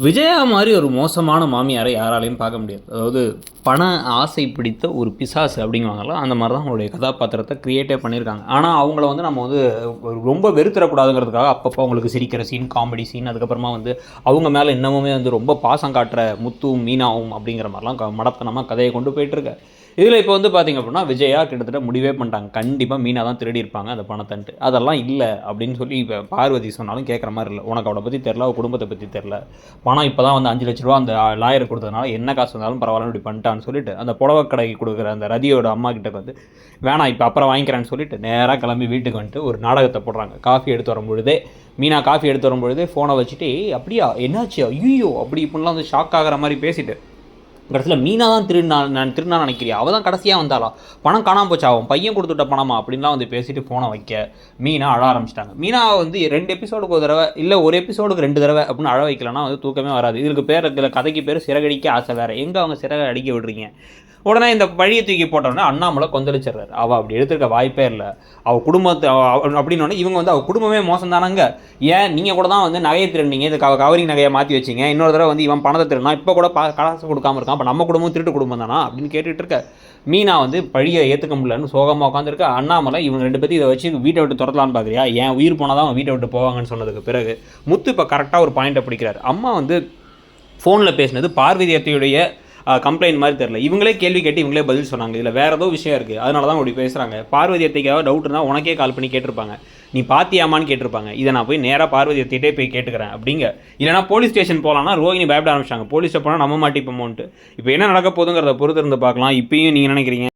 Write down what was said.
விஜயா மாதிரி ஒரு மோசமான மாமியாரை யாராலையும் பார்க்க முடியாது. அதாவது பண ஆசை பிடித்த ஒரு பிசாசு அப்படிங்குவாங்களோ அந்த மாதிரி தான் அவங்களுடைய கதாபாத்திரத்தை க்ரியேட்டே பண்ணியிருக்காங்க. ஆனால் அவங்கள வந்து நம்ம வந்து ரொம்ப வெறுத்துறக்கூடாதுங்கிறதுக்காக அப்பப்போ அவங்களுக்கு சிரிக்கிற சீன் காமெடி சீன் அதுக்கப்புறமா வந்து அவங்க மேலே இன்னமுமே வந்து ரொம்ப பாசம் காட்டுற முத்துவும் மீனாவும் அப்படிங்கிற மாதிரிலாம் க- மடத்தனமாக கதையை கொண்டு போயிட்டுருக்கேன் இதில் இப்போ வந்து பார்த்திங்க அப்படின்னா விஜயா கிட்டத்தட்ட முடிவே பண்ணிட்டாங்க. கண்டிப்பாக மீனாக தான் திருடி இருப்பாங்க அந்த பணத்தன்ட்டு. அதெல்லாம் இல்லை அப்படின்னு சொல்லி இப்போ பார்வதி சொன்னாலும் கேட்குற மாதிரி இல்லை. உனக்கு அவளை பற்றி தெரில அவள் குடும்பத்தை பற்றி தெரில பணம் இப்போ தான் வந்து அஞ்சு லட்ச ரூபா அந்த லாயர் கொடுத்ததுனால என்ன காசு வந்தாலும் பரவாயில்ல இப்படி பண்ணிட்டான்னு சொல்லிட்டு அந்த புடவை கடைக்கு கொடுக்குற அந்த ரதியோட அம்மா கிட்ட வந்து வேணாம் இப்போ அப்புறம் வாங்கிக்கிறேன்னு சொல்லிட்டு நேராக கிளம்பி வீட்டுக்கு வந்துட்டு ஒரு நாடகத்தை போடுறாங்க. காஃபி எடுத்து வரும்பொழுதே மீனா காஃபி எடுத்து வரும்பொழுதே ஃபோனை வச்சுட்டு அப்படியா? என்னாச்சு? ஐயோ அப்படி இப்படிலாம் வந்து ஷாக் ஆகிற மாதிரி பேசிட்டு கடைசியில் மீனா தான் திருநா நான் திருநா நினைக்கிறியா? அவள் தான் கடைசியாக வந்தாளா? பணம் காணாமல் போச்சு? அவன் பையன் கொடுத்துட்ட பணமா? அப்படின்லாம் வந்து பேசிட்டு ஃபோனை வைக்க. மீனா அழ ஆரம்பிச்சிட்டாங்க. மீனா வந்து ரெண்டு எபிசோடுக்கு ஒரு தடவை இல்லை ஒரு எபிசோடுக்கு ரெண்டு தடவை அப்படின்னு அழ வைக்கலன்னா வந்து தூக்கமே வராது. இதுக்கு பேர் இருக்கிற கதைக்கு பேர் சிறகடிக்க ஆசை வேறு. எங்கே அவங்க சிறகை அடிக்க விடுறீங்க? உடனே இந்த பழியை தூக்கி போட்டோன்னே அண்ணாமலை கொந்தளிச்சிடுறாரு. அவள் அப்படி எடுத்திருக்க வாய்ப்பே இல்லை. அவள் குடும்பத்தை அப்படின்னோடனே இவங்க வந்து அவள் குடும்பமே மோசந்தானங்க. ஏன்? நீங்கள் கூட தான் வந்து நகையை திருடுனீங்க. இது கவ கவரிங் நகையை மாற்றி வச்சிங்க. இன்னொரு தடவை வந்து இவன் பணத்தை திருடினா இப்போ கூட பா காசு கொடுக்காம இருக்கான். அப்போ நம்ம குடும்பம் திருட்டு குடும்பம் தானா? அப்படின்னு கேட்டுட்டு இருக்க. மீனா வந்து பழியை ஏற்றுக்க முடியலன்னு சோகமாக உட்காந்துருக்க அண்ணாமலை இவங்க ரெண்டு பேர்த்தையும் இதை வச்சு வீட்டை விட்டு துரத்தலான்னு பார்க்குறியா ஏன் உயிர் போனால் தான் அவன் வீட்டை விட்டு போவாங்கன்னு சொன்னதுக்கு பிறகு முத்து இப்போ கரெக்டாக ஒரு பாயிண்ட்டை பிடிக்கிறார். அம்மா வந்து ஃபோனில் பேசினது பார்வதியத்தையுடைய கம்ப்ளைண்ட் மாதிரி தெரில இவங்களே கேள்வி கேட்டு இவங்களே பதில் சொன்னாங்க. இதில் வேறு ஏதோ விஷயம் இருக்குது அதனால தான் அப்படி பேசுகிறாங்க பார்வதி அத்தைக்காக டவுட் இருந்தால் உனக்கே கால் பண்ணி கேட்டிருப்பாங்க. நீ பாத்தியாமான்னு கேட்டிருப்பாங்க. இதை நான் போய் நேராக பார்வதி எத்திட்டே போய் கேட்டுக்கிறேன் அப்படிங்க. இல்லைனா போலீஸ் ஸ்டேஷன் போகலான்னா ரோஹினி பயப்பட ஆரம்பிச்சாங்க போலீஸை போனால் நம்ம மாட்டிப்போமோன்ட்டு. இப்போ என்ன நடக்க போதுங்கிறத பொறுத்து இருந்து பார்க்கலாம். இப்பயும் நீங்கள் நினைக்கிறீங்க?